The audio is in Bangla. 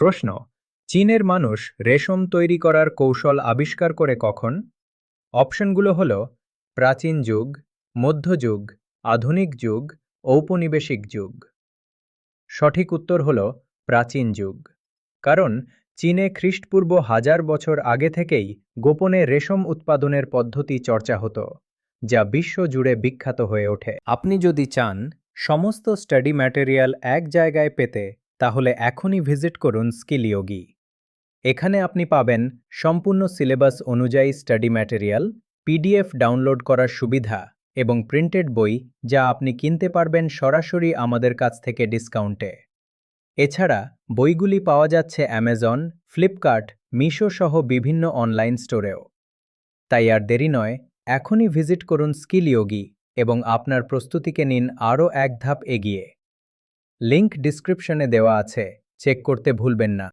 প্রশ্ন, চীনের মানুষ রেশম তৈরি করার কৌশল আবিষ্কার করে কখন? অপশনগুলো হল, প্রাচীন যুগ মধ্যযুগ আধুনিক যুগ, ঔপনিবেশিক যুগ। সঠিক উত্তর হল, প্রাচীন যুগ। কারণ, চীনে খ্রিস্টপূর্ব হাজার বছর আগে থেকেই গোপনে রেশম উৎপাদনের পদ্ধতি চর্চা হতো, যা বিশ্বজুড়ে বিখ্যাত হয়ে ওঠে। আপনি যদি চান, সমস্ত স্টাডি ম্যাটেরিয়াল এক জায়গায় পেতে তাহলে এখনই ভিজিট করুন স্কিলিয়োগি এখানে আপনি পাবেন সম্পূর্ণ সিলেবাস অনুযায়ী স্টাডি ম্যাটেরিয়াল, পিডিএফ ডাউনলোড করার সুবিধা এবং প্রিন্টেড বই যা আপনি কিনতে পারবেন সরাসরি আমাদের কাছ থেকে ডিসকাউন্টে। এছাড়া বইগুলি পাওয়া যাচ্ছে অ্যামাজন, ফ্লিপকার্ট, মিশো সহ বিভিন্ন অনলাইন স্টোরেও। তাই আর দেরি নয়, এখনই ভিজিট করুন স্কিলিয়োগি এবং আপনার প্রস্তুতিকে নিন আরও এক ধাপ এগিয়ে। লিংক ডিসক্রিপশনে দেওয়া আছে। চেক করতে ভুলবেন না।